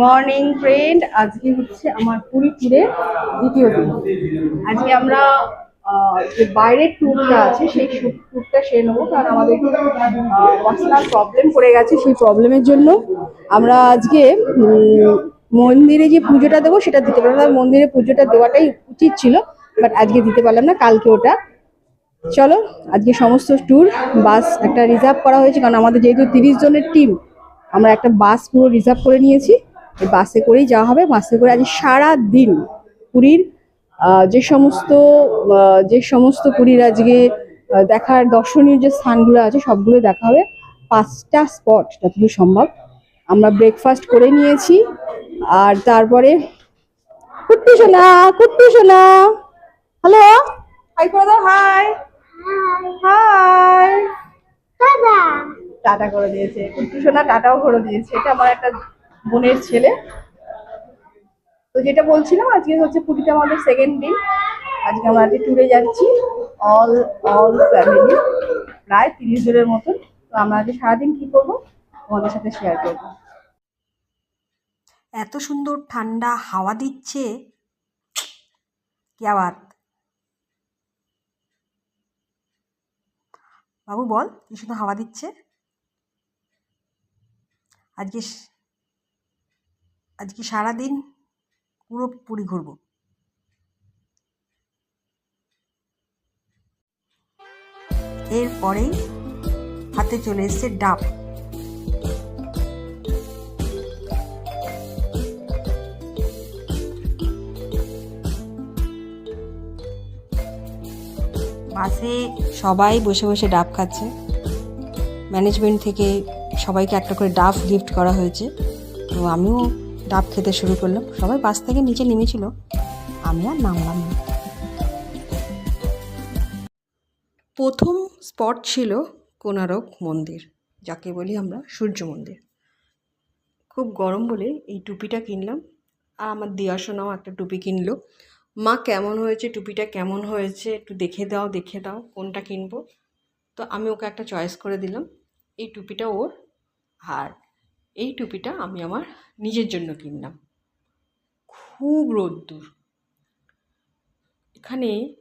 Morning friend আজকে হচ্ছে আমার পুরী ট্যুরের দ্বিতীয় দিন। আজকে আমরা যে বাইরের ট্যুরটা আছে, সেই ট্যুরটা সেরে নেব, কারণ আমাদের পার্সোনাল প্রবলেম পড়ে গেছে সেই প্রবলেমের জন্য। আমরা আজকে মন্দিরে যে পুজোটা দেবো, সেটা দিতে পারলাম মন্দিরে পুজোটা দেওয়াটাই উচিত ছিল বাট আজকে দিতে পারলাম না, কালকে ওটা। চলো, আজকে সমস্ত ট্যুর বাস একটা রিজার্ভ করা হয়েছে, কারণ আমাদের যেহেতু তিরিশ জনের টিম আমরা একটা বাস পুরো রিজার্ভ করে নিয়েছি। বাসে করেই যাওয়া হবে। বাসে করে আজ সারা দিন পুরীর যে সমস্ত যে সমস্ত পুরীর আজকে দেখার দর্শনীয় যে স্থানগুলো আছে সবগুলো দেখা হবে। পাঁচটা স্পট যতদূর সম্ভব। আমরা ব্রেকফাস্ট করে নিয়েছি। আর তারপরে কুট্টু সোনা কুট্টু সোনা। হ্যালো হাই করে দাও হাই হাই টাটা করে দিয়েছে। কুট্টু সোনা টাটাও করে দিয়েছে। এটা আমার একটা বোনের ছেলে। তো যেটা বলছিলাম, আজকে হচ্ছে পুরীতে আমাদের সেকেন্ড দিন। আজকে আমরা আজকে ট্যুরে যাচ্ছি অল অল ফ্যামিলি প্রায় তিরিশ জনের মতন। তো আমরা আজকে সারাদিন কী করব, তোমাদের সাথে শেয়ার করব। এত সুন্দর ঠান্ডা হাওয়া দিচ্ছে। কি আবাদ বাবু বল, কি সুন্দর হাওয়া দিচ্ছে। আজকে আজকে সারাদিন পুরো পুরী ঘুরবো। এরপরেই হাতে চলে এসছে ডাব। বাসে সবাই বসে বসে ডাব খাচ্ছে। ম্যানেজমেন্ট থেকে সবাইকে একটা করে ডাব গিফট করা হয়েছে। তো আমিও ডাব খেতে শুরু করলাম। সবাই বাস থেকে নিচে নেমেছিল। আমি আর নামলাম না। প্রথম স্পট ছিল কোনারক মন্দির, যাকে বলি আমরা সূর্য মন্দির। খুব গরম বলে এই টুপিটা কিনলাম। আর আমার দিয়াশোনাও একটা টুপি কিনলো। মা, কেমন হয়েছে? টুপিটা কেমন হয়েছে? একটু দেখে দাও দেখে দাও, কোনটা কিনবো? তো আমি ওকে একটা চয়েস করে দিলাম। এই টুপিটা ওর আর এই টুপিটা আমি আমার নিজের জন্য কিনলাম। খুব রোদ্দুর। এখানে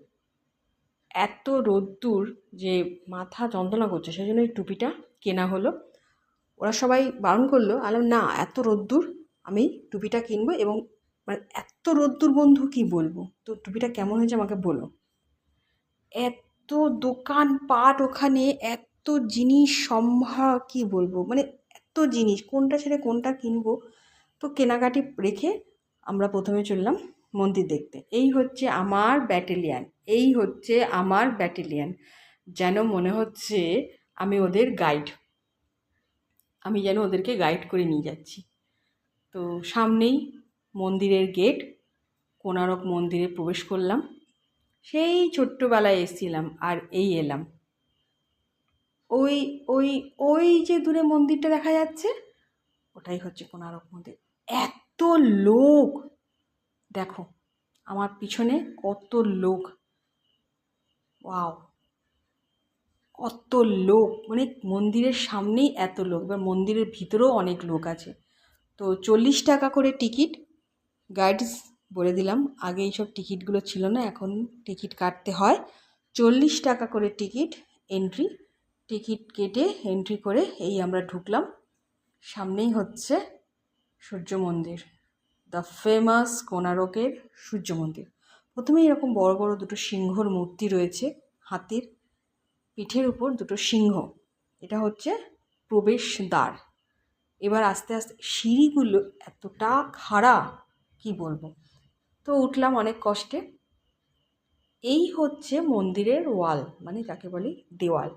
এত রোদ্দুর যে মাথা যন্ত্রণা করছে সেই জন্য এই টুপিটা কেনা হলো। ওরা সবাই বারণ করল আলাম না, এত রোদ্দুর, আমি টুপিটা কিনবো এবং মানে এত রোদ্দুর বন্ধু কি বলব? তো টুপিটা কেমন হয়েছে আমাকে বলো। এত দোকান পাট ওখানে, এত জিনিস সম্ভার কি বলব? মানে জিনিস, কোনটা ছেড়ে কোনটা কিনবো, তো কেনাকাটি রেখে আমরা প্রথমে চললাম মন্দির দেখতে। এই হচ্ছে আমার ব্যাটেলিয়ান, এই হচ্ছে আমার ব্যাটালিয়ান। যেন মনে হচ্ছে আমি ওদের গাইড আমি যেন ওদেরকে গাইড করে নিয়ে যাচ্ছি। তো সামনেই মন্দিরের গেট কোনারক মন্দিরে প্রবেশ করলাম। সেই ছোট্টবেলায় এসেছিলাম আর এই এলাম। ওই ওই ওই যে দূরে মন্দিরটা দেখা যাচ্ছে, ওটাই হচ্ছে কোনারক মন্দির। এত লোক! দেখো, আমার পিছনে কত লোক। ওয়াও! কত লোক! মানে মন্দিরের সামনেই এত লোক। এবার মন্দিরের ভিতরেও অনেক লোক আছে। তো চল্লিশ টাকা করে টিকিট। গাইডস বলে দিলাম, আগে এইসব টিকিটগুলো ছিল না, এখন টিকিট কাটতে হয়। চল্লিশ টাকা করে টিকিট, এন্ট্রি। টিকিট কেটে এন্ট্রি করে এই আমরা ঢুকলাম। সামনেই হচ্ছে সূর্য মন্দির দ্য ফেমাস কোনারকের সূর্য মন্দির। প্রথমে এরকম বড় বড় দুটো সিংহর মূর্তি রয়েছে হাতির পিঠের উপর দুটো সিংহ, এটা হচ্ছে প্রবেশদ্বার। এবার আস্তে আস্তে সিঁড়িগুলো এতটা খাড়া, কি বলব? তো উঠলাম অনেক কষ্টে। এই হচ্ছে মন্দিরের ওয়াল মানে যাকে বলি দেওয়াল।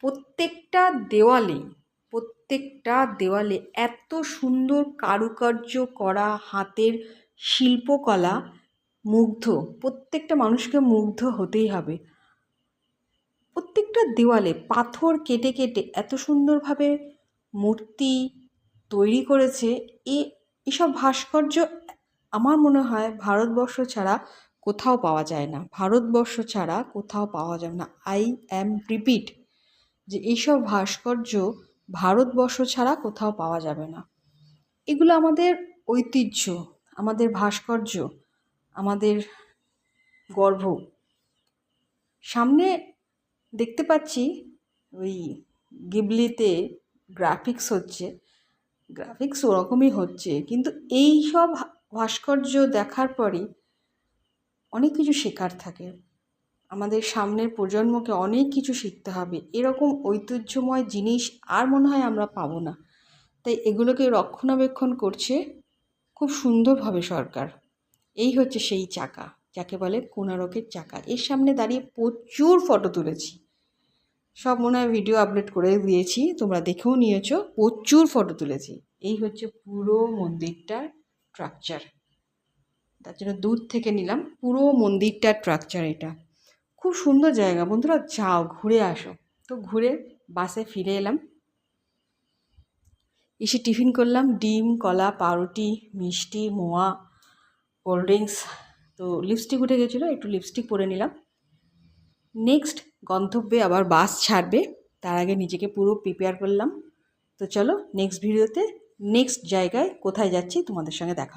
প্রত্যেকটা দেওয়ালে প্রত্যেকটা দেওয়ালে এত সুন্দর কারুকার্য করা হাতের শিল্পকলা মুগ্ধ। প্রত্যেকটা মানুষকে মুগ্ধ হতেই হবে। প্রত্যেকটা দেওয়ালে পাথর কেটে কেটে এত সুন্দরভাবে মূর্তি তৈরি করেছে। এ, এসব ভাস্কর্য আমার মনে হয় ভারতবর্ষ ছাড়া কোথাও পাওয়া যায় না। ভারতবর্ষ ছাড়া কোথাও পাওয়া যাবে না। I am repeat. যে এইসব ভাস্কর্য ভারতবর্ষ ছাড়া কোথাও পাওয়া যাবে না। এগুলো আমাদের ঐতিহ্য, আমাদের ভাস্কর্য, আমাদের গর্ব। সামনে দেখতে পাচ্ছি ওই গিবলিতে গ্রাফিক্স হচ্ছে গ্রাফিক্স ওরকমই হচ্ছে, কিন্তু এই সব ভাস্কর্য দেখার পরই অনেক কিছু শেখার থাকে। আমাদের সামনের প্রজন্মকে অনেক কিছু শিখতে হবে। এরকম ঐতিহ্যময় জিনিস আর মনে হয় আমরা পাবো না। তাই এগুলোকে রক্ষণাবেক্ষণ করছে খুব সুন্দরভাবে সরকার। এই হচ্ছে সেই চাকা, যাকে বলে কোনারকের চাকা। এর সামনে দাঁড়িয়ে প্রচুর ফটো তুলেছি। সব মনে হয় ভিডিও আপলোড করে দিয়েছি, তোমরা দেখেও নিয়েছো। প্রচুর ফটো তুলেছি। এই হচ্ছে পুরো মন্দিরটার স্ট্রাকচার তার জন্য দূর থেকে নিলাম। পুরো মন্দিরটার স্ট্রাকচার এটা। খুব সুন্দর জায়গা। বন্ধুরা, যাও, ঘুরে আসো। তো ঘুরে বাসে ফিরে এলাম। এসে টিফিন করলাম, ডিম, কলা, পাউরুটি, মিষ্টি, মোয়া, কোল্ড ড্রিঙ্কস। তো লিপস্টিক উঠে গেছিল, একটু লিপস্টিক পরে নিলাম। নেক্সট গন্তব্যে আবার বাস ছাড়বে, তার আগে নিজেকে পুরো প্রিপেয়ার করলাম। তো চলো নেক্সট ভিডিওতে নেক্সট জায়গায় কোথায় যাচ্ছি তোমাদের সঙ্গে দেখা